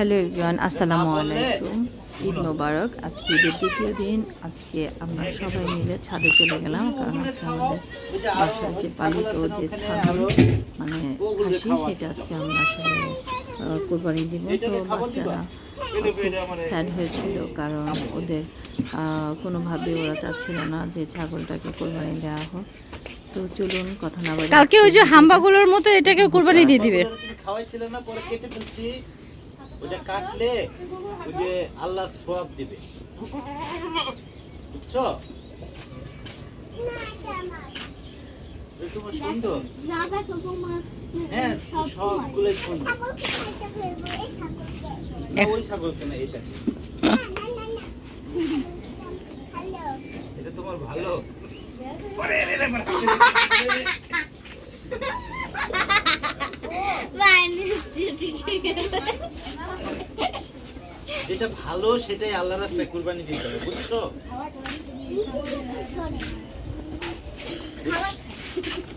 Hello everyone আসসালামু আলাইকুম। ঈদ মোবারক। আজকে ঈদের দ্বিতীয় দিন। আজকে আমরা সবাই মিলে ছাদে চলে গেলাম কারণ আজকে আমাদের বাসার যে পালিত যে ছাগল মানে খাসি সেটা আজকে আমরা আসলে কোরবানি দিব। তো বাচ্চারা স্যাড হয়েছিল কারণ ওদের কোনোভাবে ওরা চাচ্ছিল না যে ছাগলটাকে কোরবানি দেওয়া হোক। তো চলুন কথা না বলে কালকে ওই যে হাম্বাগুলোর মতো এটাকে কোরবানি দিয়ে দিবে। খাওয়াইছিলে না পরে কেটে ফেলছি। ওটা কাটলে ওই যে আল্লাহ সোয়াব দিবে বুঝছ তোমার সুন্দর হ্যাঁ সবগুলোই সুন্দর ওই ছাগল কেন এটা এটা তোমার ভালো পরে এনে নে, পরে হাতে দে, দে, দে। যেটা ভালো সেটাই আল্লাহ রাস্তায় কুরবানি দিতে হবে বুঝছ?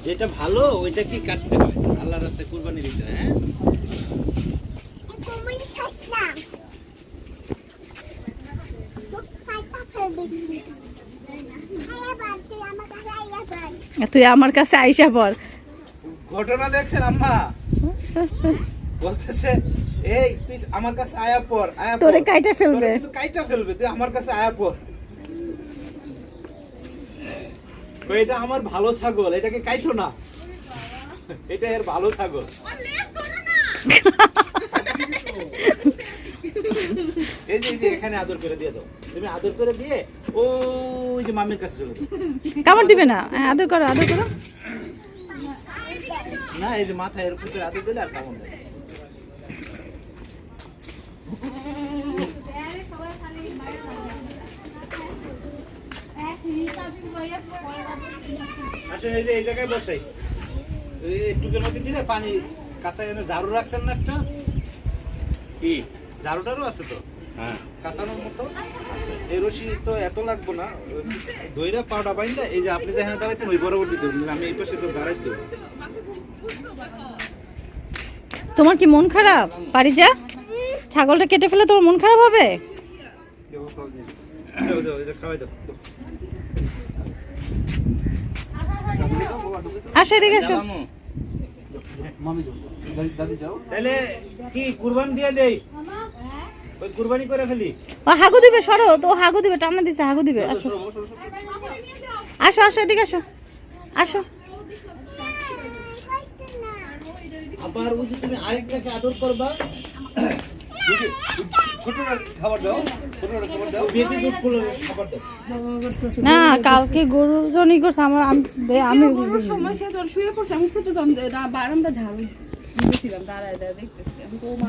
যেটা ভালো ওইটা কি কাটতে হয়? আল্লাহ রাস্তায় কুরবানি দিতে হয় হ্যাঁ? তুই আমার কাছে আইসা পর ঘটনা দেখছেন আম্মা? বলতেছে এই তুই আমার কাছে আয়া পর আয়া। তোরে কাইটা ফেলবে। কিন্তু কাইটা ফেলবে তুই আমার কাছে আয়া পর। এটা আমার ভালো ছাগল এটাকে কাইটো না। এটা এর ভালো ছাগল। এই যে এখানে আদর করে দিয়ে যাও। তুমি আদর করে দিয়ে ও ওই যে মামির কাছে চলে যাও। কামড় দিবে না। হ্যাঁ, আদর করো আদর করো। না এই যে মাথায় এরকম করে আদর দিলে আর কেমন দেয় আসলে এই যে এই জায়গায় বসাই এই মধ্যে দিলে পানি কাঁচা যেন ঝাড়ু রাখছেন না একটা? কি? ঝাড়ুটারও আছে তো? হ্যাঁ। কাঁচানোর মতো? এই রশি তো এত লাগবো না। দইরা পাউডা বাইন্দা এই যে আপনি যেখানে দাঁড়াইছেন ওই বরাবর দিতে আমি এই পাশে তো দাঁড়াইতে তোমার কি মন খারাপ? পারি যা। ছাগলটা কেটে ফেলে তোমার মন খারাপ হবে। আসো এদিকে আসো। কি কুরবান দিয়ে দেই? কুরবানি করে ফেলি। ও হাগু দিবে সরো। তো ও হাগু দিবে টানা দিছে হাগু দিবে। আসো। আসো আসো এদিকে আসো। আসো। আবার তুমি আরেকটাকে আদর করবা। না কালকে গরু জনই করছে আমার আমি গরুর সময় সে শুয়ে পড়ছে আমি উপরে বারান্দা ঝাড়ু দিয়েছিলাম দাঁড়ায় দাঁড়ায় দেখতেছি।